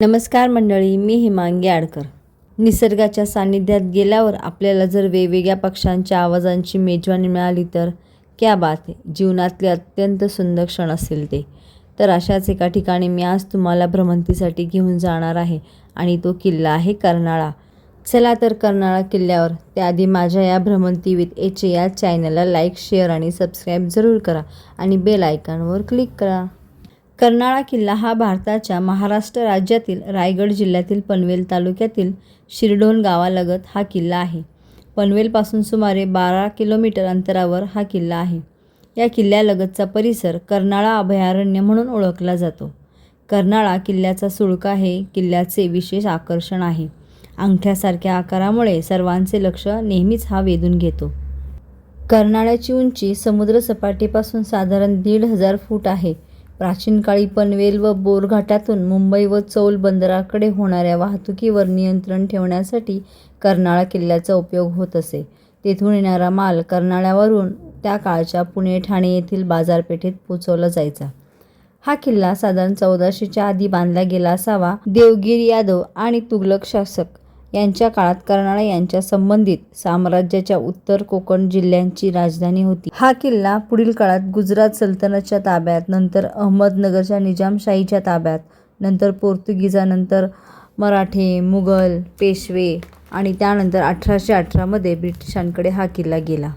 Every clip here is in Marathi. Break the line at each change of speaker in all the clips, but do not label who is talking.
नमस्कार मंडळी मी हिमांगी आडकर निसर्गाच्या सान्निध्यात गेल्यावर आपल्याला जर वेगवेगळ्या पक्ष्यांच्या आवाजांची मेजवानी मिळाली तर? क्या बात जीवनातले अत्यंत सुंदर क्षण असेल ते. तर अशाच एका ठिकाणी मी आज तुम्हाला भ्रमंतीसाठी घेऊन जाणार आहे आणि तो किल्ला आहे कर्नाळा. चला तर कर्नाळा किल्ल्यावर त्याआधी माझ्या या भ्रमंती विथ एचे या चॅनलला लाईक शेअर आणि सबस्क्राईब जरूर करा आणि बेल आयकॉनवर क्लिक करा. कर्नाळा किल्ला हा भारताच्या महाराष्ट्र राज्यातील रायगड जिल्ह्यातील पनवेल तालुक्यातील शिरडोन गावालगत हा किल्ला आहे. पनवेलपासून सुमारे बारा किलोमीटर अंतरावर हा किल्ला आहे. या किल्ल्यालगतचा परिसर कर्नाळा अभयारण्य म्हणून ओळखला जातो. कर्नाळा किल्ल्याचा सुळका हे किल्ल्याचे विशेष आकर्षण आहे. अंगठ्यासारख्या आकारामुळे सर्वांचे लक्ष नेहमीच हा वेधून घेतो. कर्नाळ्याची उंची समुद्रसपाटीपासून साधारण दीड हजार फूट आहे. प्राचीन काळी पनवेल व बोरघाटातून मुंबई व चौल बंदराकडे होणाऱ्या वाहतुकीवर नियंत्रण ठेवण्यासाठी कर्नाळा किल्ल्याचा उपयोग होत असे. तेथून येणारा माल कर्नाळ्यावरून त्या काळच्या पुणे ठाणे येथील बाजारपेठेत पोचवला जायचा. हा किल्ला साधारण चौदाशेच्या आधी बांधला गेला असावा. देवगिरी यादव आणि तुगलक शासक यांच्या काळात कर्नाळा यांच्या संबंधित साम्राज्याच्या उत्तर कोकण जिल्ह्यांची राजधानी होती. हा किल्ला पुढील काळात गुजरात सल्तनतच्या ताब्यात नंतर अहमदनगरच्या निजामशाहीच्या ताब्यात नंतर पोर्तुगीजानंतर मराठे मुघल पेशवे आणि त्यानंतर अठराशे अठरामध्ये ब्रिटिशांकडे हा किल्ला गेला.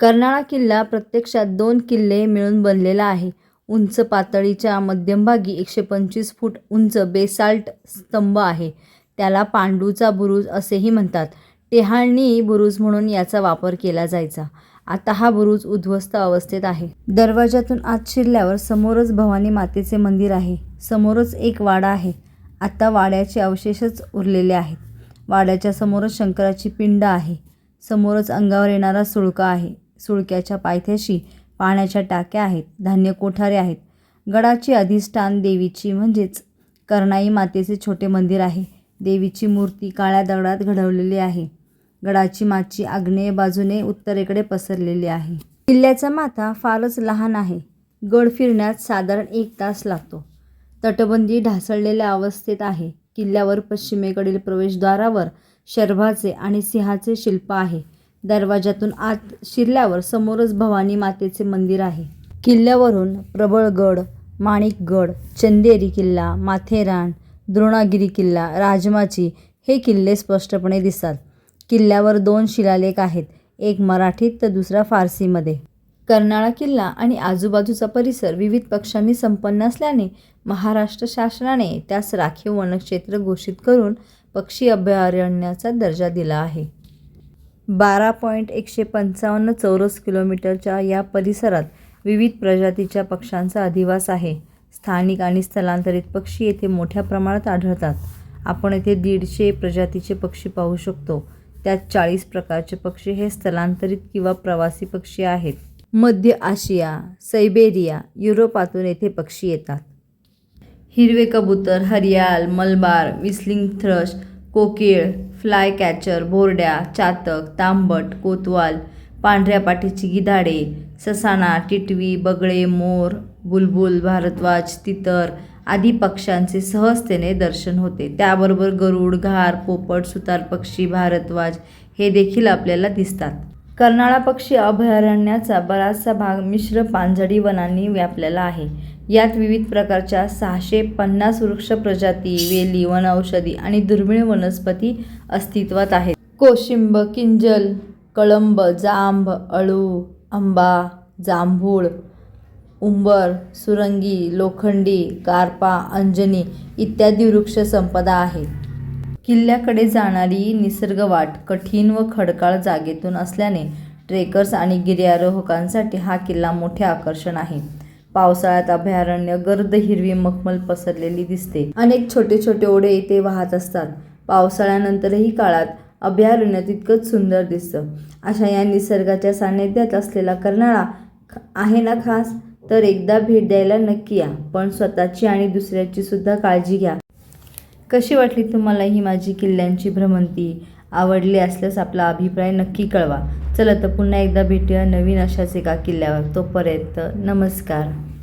कर्नाळा किल्ला प्रत्यक्षात दोन किल्ले मिळून बनलेला आहे. उंच पातळीच्या मध्यमभागी एकशे पंचवीस फूट उंच बेसाल्ट स्तंभ आहे. त्याला पांडूचा बुरुज असेही म्हणतात. टेहाळणी बुरुज म्हणून याचा वापर केला जायचा. आता हा बुरुज उद्ध्वस्त अवस्थेत आहे. दरवाजातून आत शिरल्यावर समोरच भवानी मातेचे मंदिर आहे. समोरच एक वाडा आहे. आता वाड्याचे अवशेषच उरलेले आहेत. वाड्याच्या समोरच शंकराची पिंड आहे. समोरच अंगावर येणारा सुळका आहे. सुळक्याच्या पायथ्याशी पाण्याच्या टाक्या आहेत. धान्य कोठारे आहेत. गडाची अधिष्ठान देवीची म्हणजेच कर्णाई मातेचे छोटे मंदिर आहे. देवीची मूर्ती काळ्या दगडात घडवलेली आहे. गडाची माची आग्नेय बाजूने उत्तरेकडे पसरलेली आहे. किल्ल्याचा माथा फारच लहान आहे. गड फिरण्यात साधारण एक तास लागतो. तटबंदी ढासळलेल्या अवस्थेत आहे. किल्ल्यावर पश्चिमेकडील प्रवेशद्वारावर शर्भाचे आणि सिंहाचे शिल्प आहे. दरवाजातून आत शिरल्यावर समोरच भवानी मातेचे मंदिर आहे. किल्ल्यावरून प्रबळगड माणिकगड चंदेरी किल्ला माथेरान द्रोणागिरी किल्ला राजमाची हे किल्ले स्पष्टपणे दिसतात. किल्ल्यावर दोन शिलालेख आहेत एक मराठीत तर दुसरा फारसीमध्ये. कर्नाळा किल्ला आणि आजूबाजूचा परिसर विविध पक्षांनी संपन्न असल्याने महाराष्ट्र शासनाने त्यास राखीव वनक्षेत्र घोषित करून पक्षी अभयारण्याचा दर्जा दिला आहे. बारा पॉईंट एकशे पंचावन्न चौरस किलोमीटरच्या या परिसरात विविध प्रजातीच्या पक्ष्यांचा अधिवास आहे. स्थानिक आणि स्थलांतरित पक्षी येथे मोठ्या प्रमाणात आढळतात. आपण येथे दीडशे प्रजातीचे पक्षी पाहू शकतो. त्यात चाळीस प्रकारचे पक्षी हे स्थलांतरित किंवा प्रवासी पक्षी आहेत. मध्य आशिया सैबेरिया युरोपातून येथे पक्षी येतात. हिरवे कबूतर हरियाल मलबार विस्लिंग थ्रश कोकिळ फ्लाय कॅचर बोरड्या चातक तांबट कोतवाल पांढऱ्या पाठीची गिधाडे ससाणा टिटवी बगळे मोर बुलबुल भारद्वाज तितर आदी पक्ष्यांचे सहजतेने दर्शन होते. त्याबरोबर गरुड घार पोपट सुतार पक्षी भारद्वाज हे देखील आपल्याला दिसतात. कर्नाळा पक्षी अभयारण्याचा बराचसा भाग मिश्र पानझडी वनांनी व्यापलेला आहे. यात विविध प्रकारच्या सहाशे पन्नास वृक्ष प्रजाती वेली वनौषधी आणि दुर्मिळ वनस्पती अस्तित्वात आहेत. कोशिंब किंजल कळंब जांभ अळू आंबा जांभूळ उंबर सुरंगी लोखंडी कारपा अंजनी इत्यादी वृक्ष संपदा आहे. किल्ल्याकडे जाणारी निसर्गवाट कठीण व खडकाळ जागेतून असल्याने ट्रेकर्स आणि गिर्यारोहकांसाठी हा किल्ला मोठे आकर्षण आहे. पावसाळ्यात अभयारण्य गर्द हिरवी मखमल पसरलेली दिसते. अनेक छोटे छोटे ओढे इथे वाहत असतात. पावसाळ्यानंतरही काळात अभयारण्य तितकंच सुंदर दिसतं. अशा या निसर्गाच्या सान्निध्यात असलेला कर्नाळा आहे ना खास? तर एकदा भेट द्यायला नक्की या पण स्वतःची आणि दुसऱ्याची सुद्धा काळजी घ्या. कशी वाटली तुम्हाला ही माझी किल्ल्यांची भ्रमंती? आवडली असल्यास आपला अभिप्राय नक्की कळवा. चला तर पुन्हा एकदा भेटूया नवीन अशाच एका किल्ल्यावर. तोपर्यंत नमस्कार.